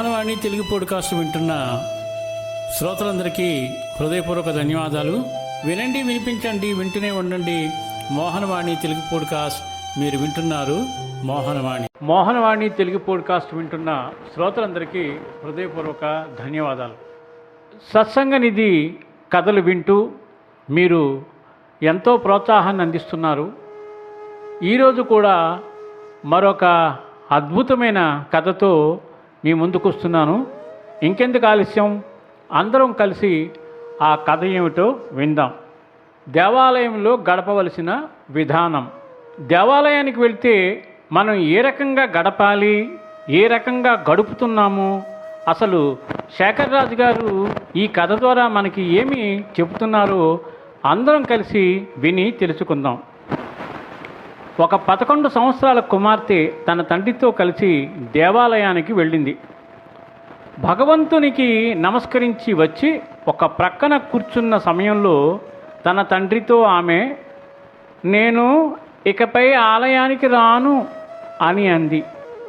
Mohanavani Telugu podcast వింటున్న శ్రోతలందరికీ హృదయపూర్వక ధన్యవాదాలు. వినండి వినిపించండి వింటూనే ఉండండి. మోహనవాణి తెలుగు పోడ్కాస్ట్ మీరు వింటున్నారు. మోహనవాణి. మోహనవాణి తెలుగు పోడ్కాస్ట్ వింటున్న శ్రోతలందరికీ హృదయపూర్వక ధన్యవాదాలు. సత్సంగ నిధి కథలు వింటూ మీరు ఎంతో ప్రోత్సాహాన్ని అందిస్తున్నారు. ఈరోజు కూడా మరొక అద్భుతమైన కథతో మీ ముందుకు వస్తున్నాను. ఇంకెందుకు ఆలస్యం? అందరం కలిసి ఆ కథ ఏమిటో విందాం. దేవాలయంలో గడపవలసిన విధానం. దేవాలయానికి వెళ్తే మనం ఏ రకంగా గడపాలి? ఏ రకంగా గడుపుతున్నాము? అసలు శేఖర్ రాజు గారు ఈ కథ ద్వారా మనకి ఏమి చెబుతున్నారో అందరం కలిసి విని తెలుసుకుందాం. ఒక పదకొండు సంవత్సరాల కుమార్తె తన తండ్రితో కలిసి దేవాలయానికి వెళ్ళింది. భగవంతునికి నమస్కరించి వచ్చి ఒక ప్రక్కన కూర్చున్న సమయంలో తన తండ్రితో ఆమె నేను ఇకపై ఆలయానికి రాను అని అంది.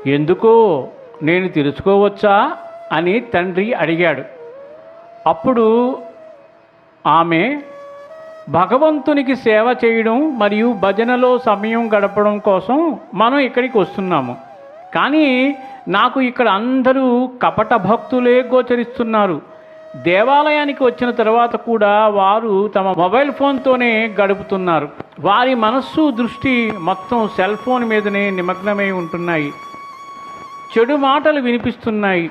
ఎందుకో? నేను తెలుసుకోవచ్చా? అని తండ్రి అడిగాడు. అప్పుడు ఆమె భగవంతునికి సేవ చేయడం మరియు భజనలో సమయం గడపడం కోసం మనం ఇక్కడికి వస్తున్నాము. కానీ నాకు ఇక్కడ అందరూ కపట భక్తులే గోచరిస్తున్నారు. దేవాలయానికి వచ్చిన తర్వాత కూడా వారు తమ మొబైల్ ఫోన్తోనే గడుపుతున్నారు. వారి మనస్సు దృష్టి మొత్తం సెల్ ఫోన్ మీదనే నిమగ్నమై ఉంటున్నాయి. చెడు మాటలు వినిపిస్తున్నాయి.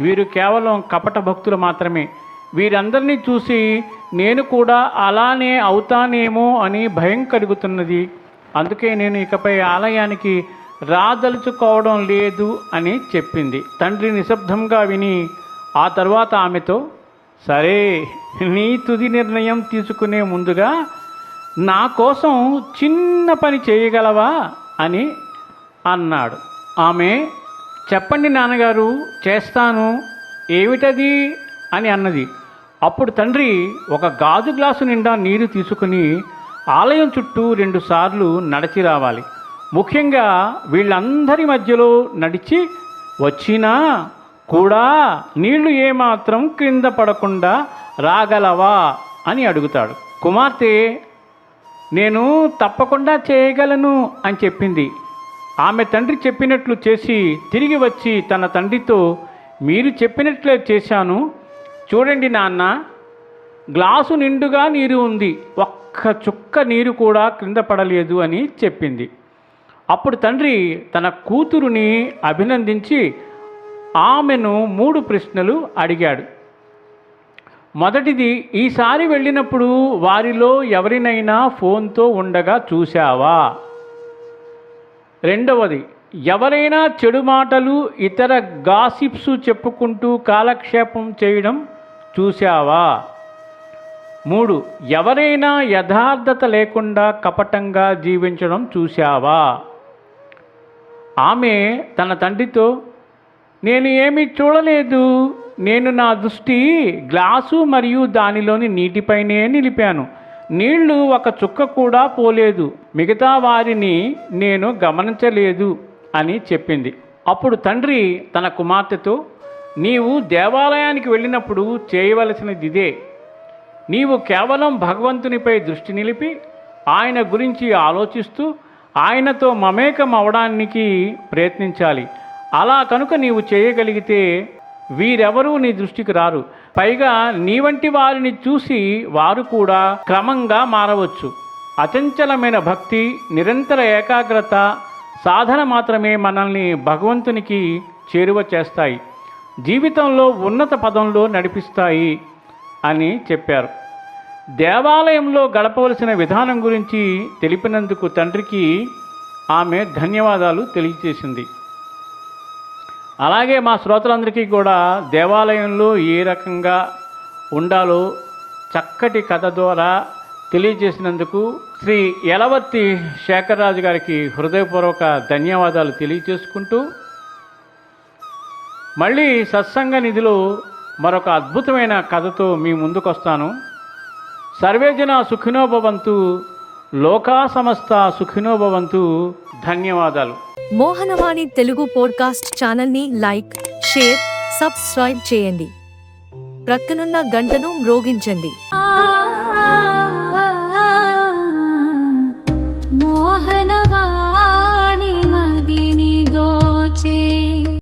వీరు కేవలం కపట భక్తులు మాత్రమే. వీరందరినీ చూసి నేను కూడా అలానే అవుతానేమో అని భయం కలుగుతున్నది. అందుకే నేను ఇకపై ఆలయానికి రాదలుచుకోవడం లేదు అని చెప్పింది. తండ్రి నిశ్శబ్దంగా విని ఆ తర్వాత ఆమెతో సరే నీ తుది నిర్ణయం తీసుకునే ముందుగా నా కోసం చిన్న పని చేయగలవా అని అన్నాడు. ఆమె చెప్పండి నాన్నగారు చేస్తాను ఏమిటది అని అన్నది. అప్పుడు తండ్రి ఒక గాజు గ్లాసు నిండా నీరు తీసుకుని ఆలయం చుట్టూ రెండుసార్లు నడిచి రావాలి. ముఖ్యంగా వీళ్ళందరి మధ్యలో నడిచి వచ్చినా కూడా నీళ్ళు ఏమాత్రం క్రింద పడకుండా రాగలవా? అని అడుగుతాడు. కుమార్తె నేను తప్పకుండా చేయగలను అని చెప్పింది. ఆమె తండ్రి చెప్పినట్లు చేసి తిరిగి వచ్చి తన తండ్రితో మీరు చెప్పినట్లే చేశాను చూడండి నాన్న గ్లాసు నిండుగా నీరు ఉంది ఒక్క చుక్క నీరు కూడా క్రింద పడలేదు అని చెప్పింది. అప్పుడు తండ్రి తన కూతురుని అభినందించి ఆమెను మూడు ప్రశ్నలు అడిగాడు. మొదటిది ఈసారి వెళ్ళినప్పుడు వారిలో ఎవరినైనా ఫోన్తో ఉండగా చూశావా? రెండవది ఎవరైనా చెడు మాటలు ఇతర గాసిప్స్ చెప్పుకుంటూ కాలక్షేపం చేయడం చూశావా? మూడు ఎవరైనా యథార్థత లేకుండా కపటంగా జీవించడం చూశావా? ఆమె తన తండ్రితో నేను ఏమీ చూడలేదు. నేను నా దృష్టి గ్లాసు మరియు దానిలోని నీటిపైనే నిలిపాను. నీళ్ళు ఒక చుక్క కూడా పోలేదు. మిగతా వారిని నేను గమనించలేదు అని చెప్పింది. అప్పుడు తండ్రి తన కుమార్తెతో నీవు దేవాలయానికి వెళ్ళినప్పుడు చేయవలసినది ఇదే నీవు కేవలం భగవంతునిపై దృష్టి నిలిపి ఆయన గురించి ఆలోచిస్తూ ఆయనతో మమేకం అవడానికి ప్రయత్నించాలి. అలా కనుక నీవు చేయగలిగితే వీరెవరూ నీ దృష్టికి రారు. పైగా నీ వంటి వారిని చూసి వారు కూడా క్రమంగా మారవచ్చు. అచంచలమైన భక్తి నిరంతర ఏకాగ్రత సాధన మాత్రమే మనల్ని భగవంతునికి చేరువ చేస్తాయి. జీవితంలో ఉన్నత పదంలో నడిపిస్తాయి అని చెప్పారు. దేవాలయంలో గడపవలసిన విధానం గురించి తెలిపినందుకు తండ్రికి ఆమె ధన్యవాదాలు తెలియజేసింది. అలాగే మా శ్రోతలందరికీ కూడా దేవాలయంలో ఏ రకంగా ఉండాలో చక్కటి కథ ద్వారా తెలియజేసినందుకు శ్రీ యలవర్తి శేఖర్రాజు గారికి హృదయపూర్వక ధన్యవాదాలు తెలియజేసుకుంటూ మళ్ళీ సత్సంగ నిధిలో మరొక అద్భుతమైన కథతో మీ ముందుకు వస్తాను సర్వేజన సుఖినోభవంతు లోకా సమస్త సుఖినోభవంతు ధన్యవాదాలు. మోహనవాణి తెలుగు పోడ్కాస్ట్ ఛానల్ని లైక్ షేర్ సబ్స్క్రైబ్ చేయండి. ప్రక్కనున్న గంటను మ్రోగించండి.